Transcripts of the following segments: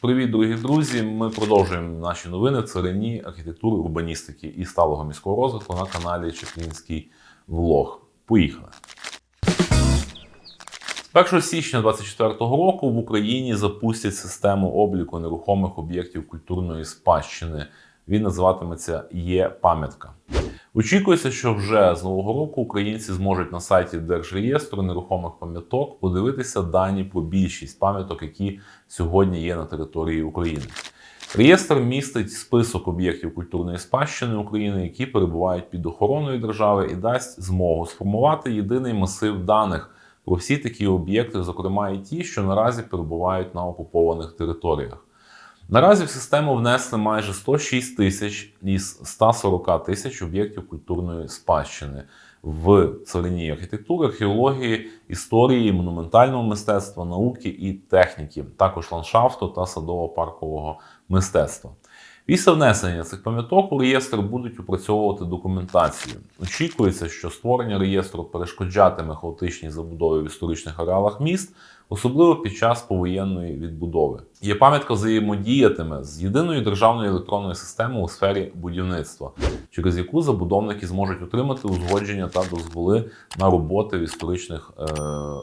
Привіт, дорогі друзі! Ми продовжуємо наші новини в царині архітектури, урбаністики і сталого міського розвитку на каналі Чеплінський Влог. Поїхали! З 1 січня 2024 року в Україні запустять систему обліку нерухомих об'єктів культурної спадщини. Він називатиметься Є пам'ятка. Очікується, що вже з нового року українці зможуть на сайті Держреєстру нерухомих пам'яток подивитися дані про більшість пам'яток, які сьогодні є на території України. Реєстр містить список об'єктів культурної спадщини України, які перебувають під охороною держави, і дасть змогу сформувати єдиний масив даних про всі такі об'єкти, зокрема і ті, що наразі перебувають на окупованих територіях. Наразі в систему внесли майже 106 тисяч із 140 тисяч об'єктів культурної спадщини в царині архітектури, археології, історії, монументального мистецтва, науки і техніки, також ландшафту та садово-паркового мистецтва. Після внесення цих пам'яток у реєстр будуть опрацьовувати документацію. Очікується, що створення реєстру перешкоджатиме хаотичній забудові в історичних ареалах міст, особливо під час повоєнної відбудови. Є пам'ятка взаємодіятиме з єдиною державною електронною системою у сфері будівництва, через яку забудовники зможуть отримати узгодження та дозволи на роботи в історичних е,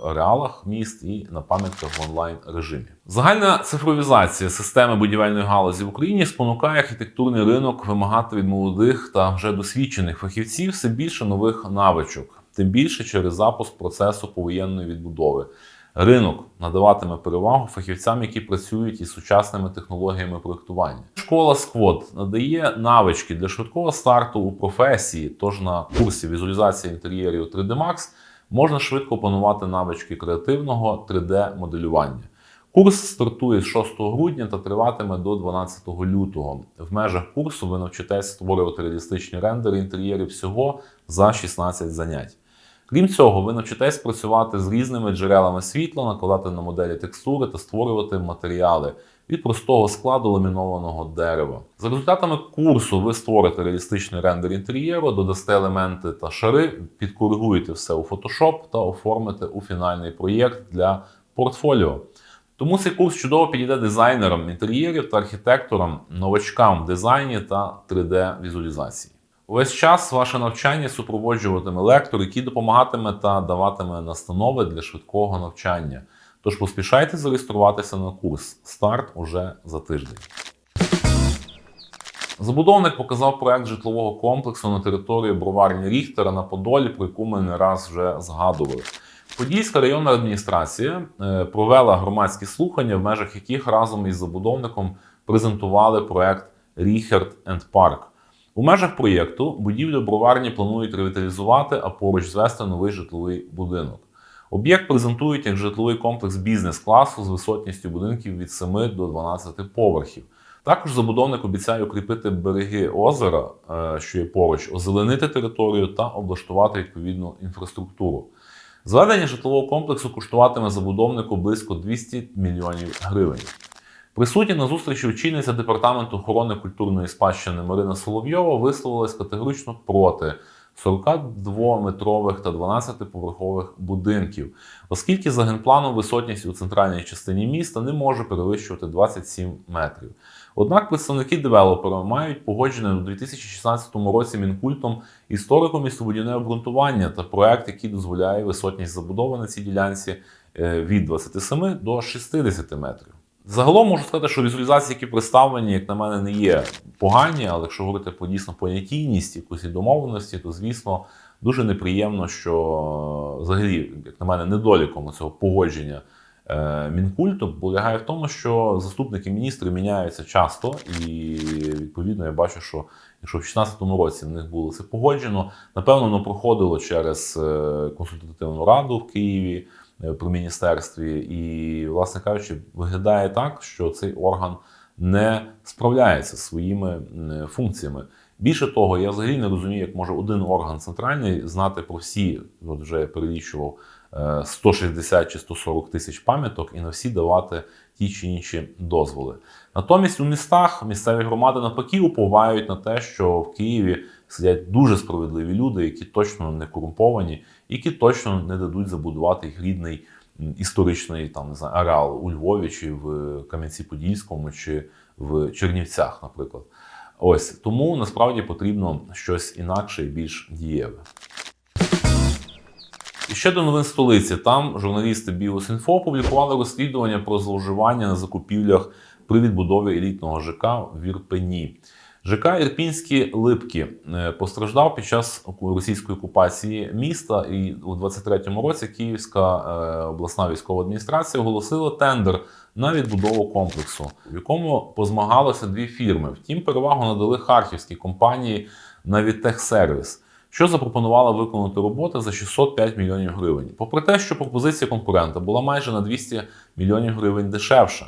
ареалах міст і на пам'ятках в онлайн режимі. Загальна цифровізація системи будівельної галузі в Україні спонукає архітектурний ринок вимагати від молодих та вже досвідчених фахівців все більше нових навичок, тим більше через запуск процесу повоєнної відбудови. Ринок надаватиме перевагу фахівцям, які працюють із сучасними технологіями проєктування. Школа Сквот надає навички для швидкого старту у професії. Тож на курсі візуалізації інтер'єрів 3D Max можна швидко опанувати навички креативного 3D-моделювання. Курс стартує з 6 грудня та триватиме до 12 лютого. В межах курсу ви навчитесь створювати реалістичні рендери інтер'єрів всього за 16 занять. Крім цього, ви навчитесь працювати з різними джерелами світла, накладати на моделі текстури та створювати матеріали від простого складу ламінованого дерева. За результатами курсу ви створите реалістичний рендер інтер'єру, додасте елементи та шари, підкоригуєте все у Photoshop та оформите у фінальний проєкт для портфоліо. Тому цей курс чудово підійде дизайнерам інтер'єрів та архітекторам, новачкам в дизайні та 3D-візуалізації. Увесь час ваше навчання супроводжуватиме лектор, який допомагатиме та даватиме настанови для швидкого навчання. Тож поспішайте зареєструватися на курс. Старт уже за тиждень. Забудовник показав проект житлового комплексу на території броварні Ріхтера на Подолі, про яку ми не раз вже згадували. Подільська районна адміністрація е, провела громадські слухання, в межах яких разом із забудовником презентували проект Ріхерт енд Парк. У межах проєкту будівлю броварні планують ревіталізувати, а поруч звести новий житловий будинок. Об'єкт презентують як житловий комплекс бізнес-класу з висотністю будинків від 7 до 12 поверхів. Також забудовник обіцяє укріпити береги озера, е, що є поруч, озеленити територію та облаштувати відповідну інфраструктуру. Зведення житлового комплексу коштуватиме забудовнику близько 200 мільйонів гривень. Присутні на зустрічі очільниця департаменту охорони культурної спадщини Марина Соловйова висловилась категорично проти 42-метрових та 12-поверхових будинків, оскільки за генпланом висотність у центральній частині міста не може перевищувати 27 метрів. Однак представники девелопера мають погоджене у 2016 році мінкультом історико-містобудівне обґрунтування та проект, який дозволяє висотність забудови на цій ділянці е, від 27 до 60 метрів. Загалом можу сказати, що візуалізації, які представлені, як на мене, не є погані, але якщо говорити про дійсно понятійність, якусь домовленості, то звісно дуже неприємно, що взагалі, як на мене, недоліком цього погодження е, мінкульту полягає в тому, що заступники міністрів міняються часто, і відповідно я бачу, що якщо в 2016 році в них було це погоджено, напевно, воно проходило через е, консультативну раду в Києві. Е, при міністерстві, і, власне кажучи, виглядає так, що цей орган не справляється зі своїми функціями. Більше того, я взагалі не розумію, як може один орган центральний знати про всі, от вже я перелічував 160 е, чи 140 тисяч пам'яток і на всі давати ті чи інші дозволи. Натомість у містах місцеві громади навпаки уповають на те, що в Києві сидять дуже справедливі люди, які точно не корумповані, які точно не дадуть забудувати їх рідний історичний там не знаю, ареал у Львові, чи в Кам'янці-Подільському, чи в Чернівцях, наприклад. Ось тому насправді потрібно щось інакше і більш дієве. І ще до новин столиці. Там журналісти Біосінфо опублікували розслідування про зловживання на закупівлях при відбудові елітного ЖК в Ірпені. ЖК Ірпінські Липки е, постраждав під час російської окупації міста, і у 23-му році Київська е, обласна військова адміністрація оголосила тендер на відбудову комплексу, в якому позмагалися дві фірми. Втім, перевагу надали харківській компанії Навітехсервіс, що запропонувала виконати роботи за 605 мільйонів гривень. Попри те, що пропозиція конкурента була майже на 200 мільйонів гривень дешевша.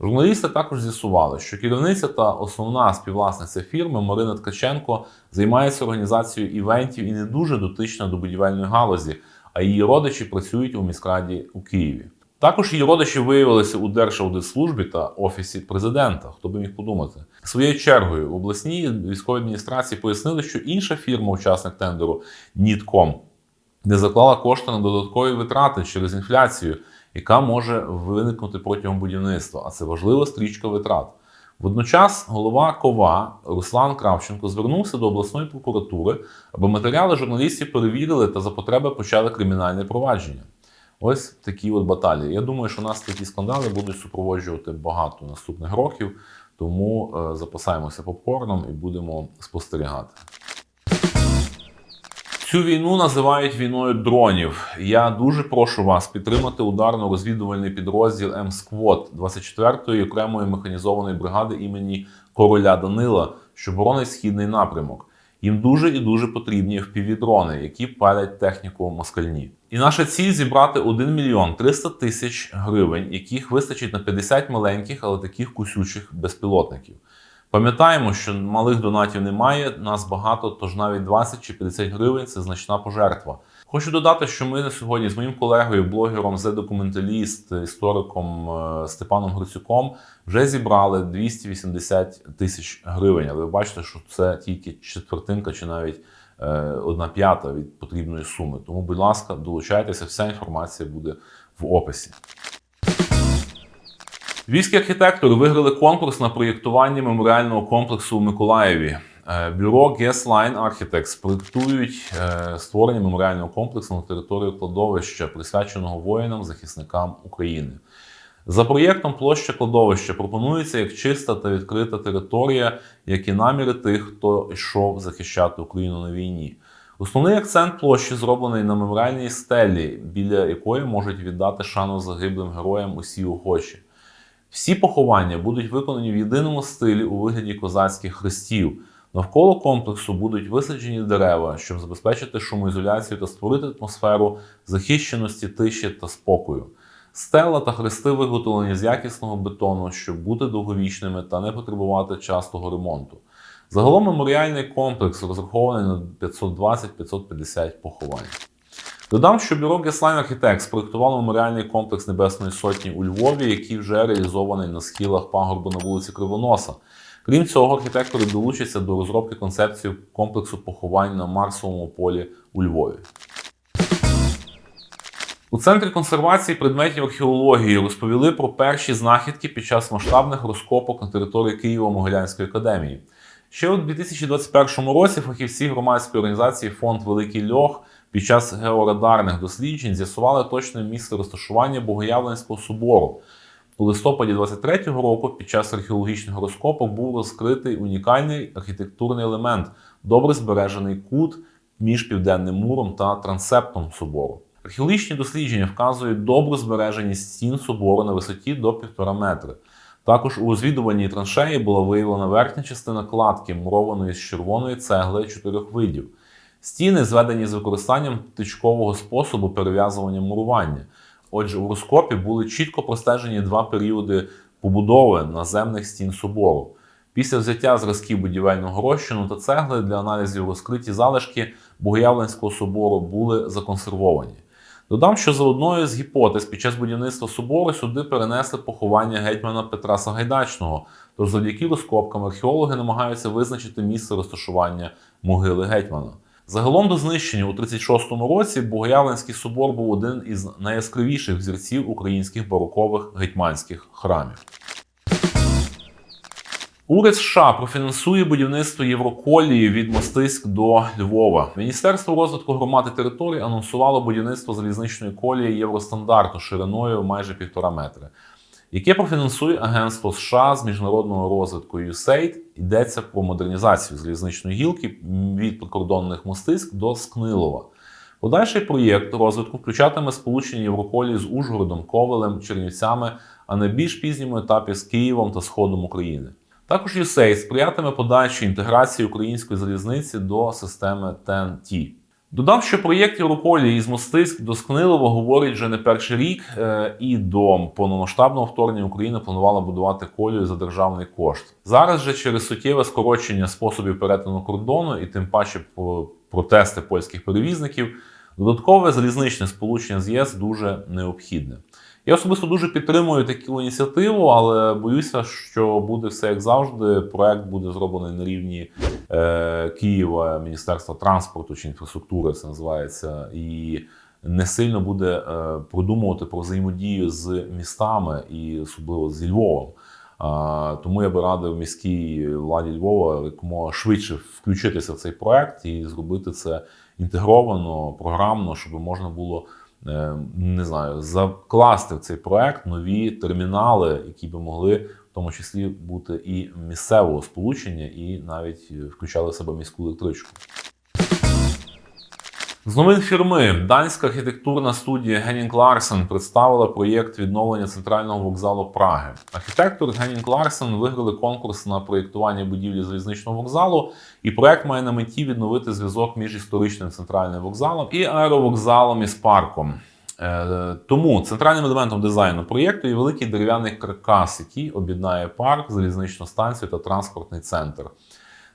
Журналісти також з'ясували, що керівниця та основна співвласниця фірми Марина Ткаченко займається організацією івентів і не дуже дотична до будівельної галузі, а її родичі працюють у міськраді у Києві. Також її родичі виявилися у Держаудитслужбі та офісі президента. Хто би міг подумати? Своєю чергою в обласній військовій адміністрації пояснили, що інша фірма, учасник тендеру Нітком, не заклала кошти на додаткові витрати через інфляцію, яка може виникнути протягом будівництва. А це важлива стрічка витрат. Водночас голова КОВА Руслан Кравченко звернувся до обласної прокуратури, аби матеріали журналістів перевірили та за потреби почали кримінальне провадження. Ось такі от баталії. Я думаю, що нас такі скандали будуть супроводжувати багато наступних років, тому е, запасаємося попкорном і будемо спостерігати. Цю війну називають війною дронів. Я дуже прошу вас підтримати ударно-розвідувальний підрозділ МСКВОД 24-ї окремої механізованої бригади імені короля Данила, що боронить східний напрямок. Їм дуже і дуже потрібні впівдрони, які палять техніку москальні. І наша ціль зібрати 1 мільйон 300 тисяч гривень, яких вистачить на 50 маленьких, але таких кусючих безпілотників. Пам'ятаємо, що малих донатів немає, нас багато, тож навіть 20 чи 50 гривень це значна пожертва. Хочу додати, що ми сьогодні з моїм колегою, блогером, зе-документаліст, істориком е, Степаном Грицюком вже зібрали 280 тисяч гривень. Але ви бачите, що це тільки четвертинка чи навіть е, одна п'ята від потрібної суми. Тому, будь ласка, долучайтеся, вся інформація буде в описі. Львівські архітектори виграли конкурс на проєктування меморіального комплексу у Миколаєві. Е, Бюро Guestline Architects проєктують е, створення меморіального комплексу на території кладовища, присвяченого воїнам-захисникам України. За проєктом площа кладовища пропонується як чиста та відкрита територія, як і наміри тих, хто йшов захищати Україну на війні. Основний акцент площі зроблений на меморіальній стелі, біля якої можуть віддати шану загиблим героям усі охочі. Всі поховання будуть виконані в єдиному стилі у вигляді козацьких хрестів. Навколо комплексу будуть висаджені дерева, щоб забезпечити шумоізоляцію та створити атмосферу захищеності, тиші та спокою. Стела та хрести виготовлені з якісного бетону, щоб бути довговічними та не потребувати частого ремонту. Загалом меморіальний комплекс розрахований на 520-550 поховань. Додам, що бюро Геслайн Architects спроектувало меморіальний комплекс Небесної Сотні у Львові, який вже реалізований на схилах пагорбу на вулиці Кривоноса. Крім цього, архітектори долучаться до розробки концепції комплексу поховань на Марсовому полі у Львові. У центрі консервації предметів археології розповіли про перші знахідки під час масштабних розкопок на території Києво-Могилянської академії. Ще у 2021 році фахівці громадської організації Фонд Великий Льох під час георадарних досліджень з'ясували точне місце розташування Богоявленського собору. У листопаді 23-го року під час археологічних розкопок був розкритий унікальний архітектурний елемент, добре збережений кут між південним муром та трансептом собору. Археологічні дослідження вказують добру збереженість стін собору на висоті до 1,5 метри. Також у розвідуваній траншеї була виявлена верхня частина кладки, мурованої з червоної цегли чотирьох видів. Стіни зведені з використанням тичкового способу перев'язування мурування. Отже, у розкопі були чітко простежені два періоди побудови наземних стін собору. Після взяття зразків будівельного розчину та цегли для аналізів розкриті залишки Богоявленського собору були законсервовані. Додам, що за одною з гіпотез під час будівництва собору сюди перенесли поховання гетьмана Петра Сагайдачного. Тож завдяки розкопкам археологи намагаються визначити місце розташування могили гетьмана. Загалом до знищення у 36-му році Богоявленський собор був один із найяскравіших взірців українських барокових гетьманських храмів. Уряд США профінансує будівництво Євроколії від Мостиськ до Львова. Міністерство розвитку громад і територій анонсувало будівництво залізничної колії євростандарту шириною майже півтора метри, яке профінансує Агентство США з міжнародного розвитку USAID. Йдеться про модернізацію залізничної гілки від прикордонних мостиськ до Скнилова. Подальший проєкт розвитку включатиме сполучення Євроколії з Ужгородом, Ковелем, Чернівцями, а на більш пізньому етапі з Києвом та Сходом України. Також USAID сприятиме подальшій інтеграції української залізниці до системи TEN-T. Додам, що проєкт Євроколії із Мостиськ до Скнилова говорить вже не перший рік, е, і до повномасштабного вторгнення Україна планувала будувати колію за державний кошт. Зараз же через суттєве скорочення способів перетину кордону і тим паче протести польських перевізників, додаткове залізничне сполучення з ЄС дуже необхідне. Я особисто дуже підтримую таку ініціативу, але боюся, що буде все як завжди. Проект буде зроблений на рівні е, Києва, Міністерства транспорту чи інфраструктури, це називається, і не сильно буде е, продумувати про взаємодію з містами і особливо зі Львовом. А, тому я би радив міській владі Львова якомога швидше включитися в цей проект і зробити це інтегровано, програмно, щоб можна було е, не знаю, закласти в цей проект нові термінали, які би могли в тому числі бути і місцевого сполучення, і навіть е, включали в себе міську електричку. З новин фірми данська архітектурна студія Геннінг Ларсен представила проєкт відновлення центрального вокзалу Праги. Архітектор Геннінг Ларсен виграли конкурс на проєктування будівлі залізничного вокзалу, і проєкт має на меті відновити зв'язок між історичним центральним вокзалом і аеровокзалом із парком. Е, Тому центральним елементом дизайну проєкту є великий дерев'яний каркас, який об'єднає парк, залізничну станцію та транспортний центр.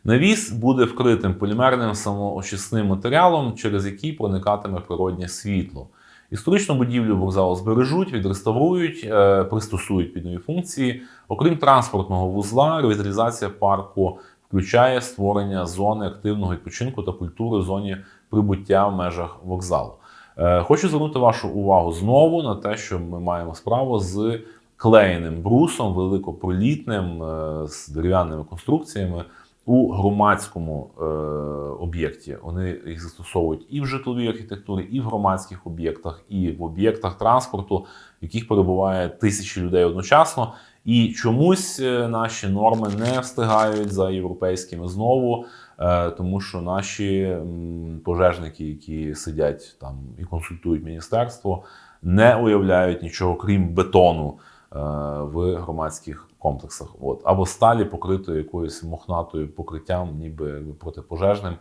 Навіс буде вкритим полімерним самоочисним матеріалом, через який проникатиме природнє світло. Історичну будівлю вокзалу збережуть, відреставрують, е, пристосують під нові функції. Окрім транспортного вузла, ревіталізація парку включає створення зони активного відпочинку та культури в зоні прибуття в межах вокзалу. Е, Хочу звернути вашу увагу знову на те, що ми маємо справу з клеєним брусом, великопролітним, е, з дерев'яними конструкціями у громадському е, об'єкті. Вони їх застосовують і в житловій архітектурі, і в громадських об'єктах, і в об'єктах транспорту, в яких перебуває тисячі людей одночасно. І чомусь е, наші норми не встигають за європейськими знову, е, тому що наші пожежники, які сидять там і консультують міністерство, не уявляють нічого крім бетону в громадських комплексах. От. Або сталі покритою якоюсь мохнатою покриттям, ніби протипожежним.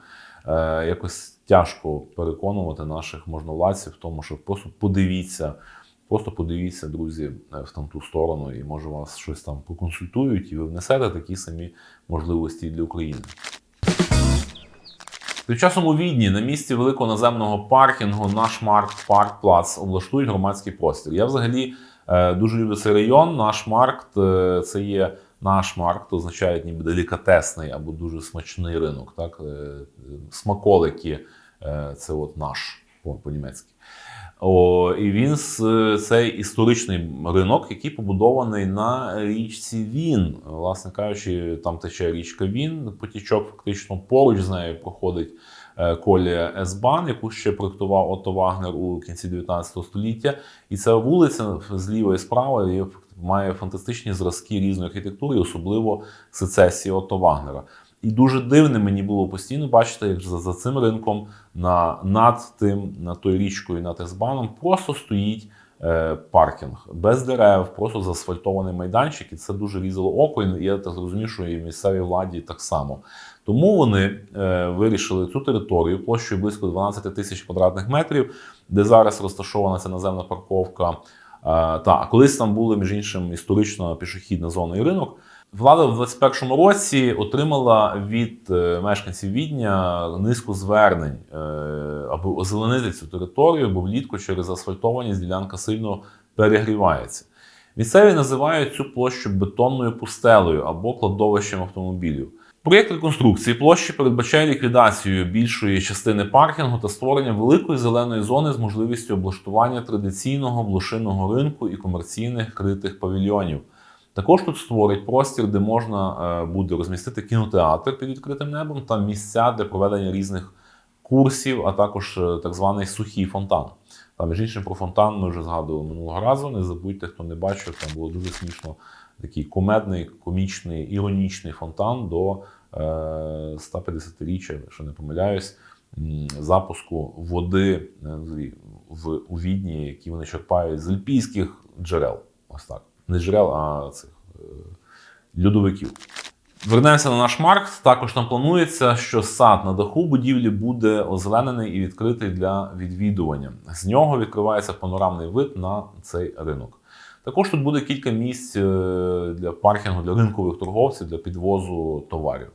Е, якось тяжко переконувати наших можновладців в тому, що просто подивіться. Просто подивіться, друзі, е, в там ту сторону, і може вас щось там поконсультують, і ви внесете такі самі можливості для України. Тим часом у Відні на місці великого наземного паркінгу наш Марк Парк Плац облаштують громадський простір. Я взагалі е, дуже люблю цей район. Наш Маркт е, це є наш Маркт, означає ніби делікатесний або дуже смачний ринок. Так? Е, смаколики е, це от наш по- по-німецьки. О, і він цей історичний ринок, який побудований на річці Він. Власне кажучи, там тече річка Він, потічок фактично поруч з нею проходить е, колія Есбан, яку ще проєктував Отто Вагнер у кінці 19 століття. І ця вулиця зліва і справа має фантастичні зразки різної архітектури, особливо сецесії Отто Вагнера. І дуже дивно мені було постійно бачити, як за, за цим ринком на, над тим, над тою річкою, над Есбаном просто стоїть е, паркінг без дерев, просто заасфальтований майданчик, і це дуже різало око. І я так зрозумів, що і місцевій владі так само. Тому вони е, вирішили цю територію площею близько 12 тисяч квадратних метрів, де зараз розташована ця наземна парковка. Е, та колись там були між іншим історично пішохідна зона і ринок. Влада в 21-му році отримала від е, мешканців Відня низку звернень, аби озеленити цю територію, бо влітку через асфальтованість ділянка сильно перегрівається. Місцеві називають цю площу бетонною пустелею або кладовищем автомобілів. Проєкт реконструкції площі передбачає ліквідацію більшої частини паркінгу та створення великої зеленої зони з можливістю облаштування традиційного блошиного ринку і комерційних критих павільйонів. Також тут створить простір, де можна е, буде розмістити кінотеатр під відкритим небом та місця для проведення різних курсів, а також е, так званий сухий фонтан. Там, між іншим, про фонтан ми вже згадували минулого разу. Не забудьте, хто не бачив, там було дуже смішно. Такий комедний, комічний, іронічний фонтан до е, 150-річчя, якщо не помиляюсь, запуску води е, в, у Відні, які вони черпають з альпійських джерел. Ось так. Не джерел, а цих е, льодовиків. Вернемося на наш маркт. Також там планується, що сад на даху будівлі буде озеленений і відкритий для відвідування. З нього відкривається панорамний вид на цей ринок. Також тут буде кілька місць е, для паркінгу для ринкових торговців для підвозу товарів.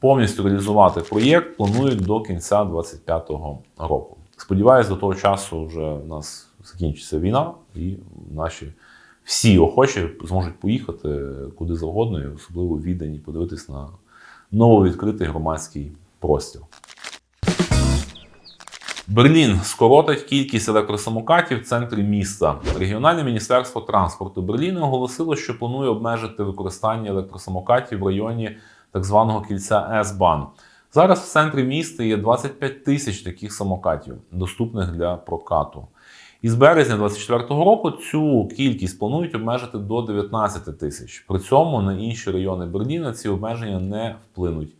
Повністю реалізувати проєкт планують до кінця 2025 року. Сподіваюсь, до того часу вже у нас закінчиться війна, і наші всі охочі зможуть поїхати куди завгодно, і особливо віддані, подивитись на нововідкритий громадський простір. Берлін скоротить кількість електросамокатів в центрі міста. Регіональне міністерство транспорту Берліна оголосило, що планує обмежити використання електросамокатів в районі так званого кільця С-Бан. Зараз в центрі міста є 25 тисяч таких самокатів, доступних для прокату. Із березня 2024 року цю кількість планують обмежити до 19 тисяч. При цьому на інші райони Берліна ці обмеження не вплинуть.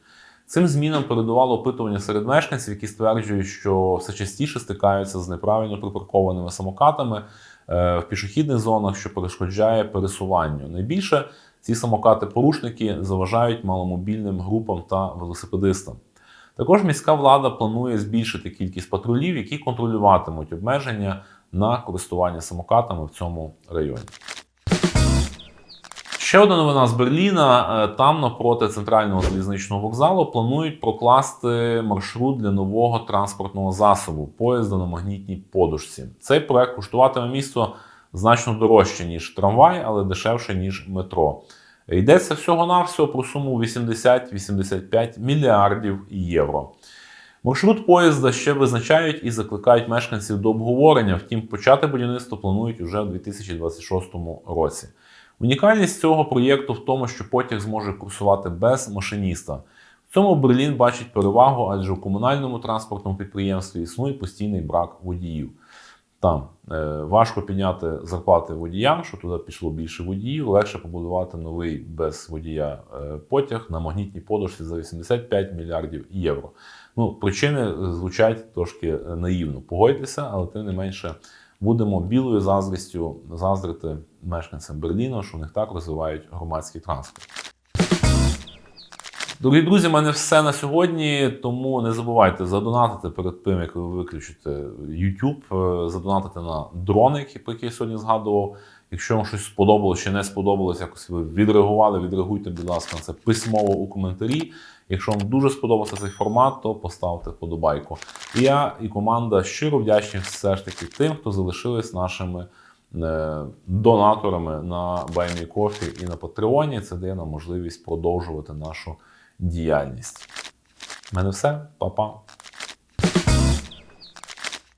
Цим змінам передувало опитування серед мешканців, які стверджують, що все частіше стикаються з неправильно припаркованими самокатами е, в пішохідних зонах, що перешкоджає пересуванню. Найбільше ці самокати-порушники заважають маломобільним групам та велосипедистам. Також міська влада планує збільшити кількість патрулів, які контролюватимуть обмеження на користування самокатами в цьому районі. Ще одна новина з Берліна. Е, Там навпроти центрального залізничного вокзалу планують прокласти маршрут для нового транспортного засобу поїзда на магнітній подушці. Цей проект коштуватиме місто значно дорожче, ніж трамвай, але дешевше, ніж метро. Йдеться всього-навсього про суму 80-85 мільярдів євро. Маршрут поїзда ще визначають і закликають мешканців до обговорення. Втім, почати будівництво планують уже у 2026 році. Унікальність цього проєкту в тому, що потяг зможе курсувати без машиніста. В цьому Берлін бачить перевагу, адже у комунальному транспортному підприємстві існує постійний брак водіїв. Там е, важко підняти зарплати водіям, що туди пішло більше водіїв, легше побудувати новий без водія е, потяг на магнітній подушці за 85 мільярдів євро. Ну, причини звучать трошки наївно. Погодьтеся, але тим не менше будемо білою заздрістю заздрити мешканцям Берліну, що в них так розвивають громадський транспорт. Дорогі друзі, в мене все на сьогодні, тому не забувайте задонатити перед тим, як ви виключите YouTube, е, задонатити на дрони, про які я сьогодні згадував. Якщо вам щось сподобалося чи не сподобалось, якось ви відреагували, відреагуйте, будь ласка, на це письмово у коментарі. Якщо вам дуже сподобався цей формат, то поставте вподобайку. І я і команда щиро вдячні все ж таки тим, хто залишились нашими е, донаторами на BuyMeCoffee і на Патреоні. Це дає нам можливість продовжувати нашу діяльність. У мене все, Па-па.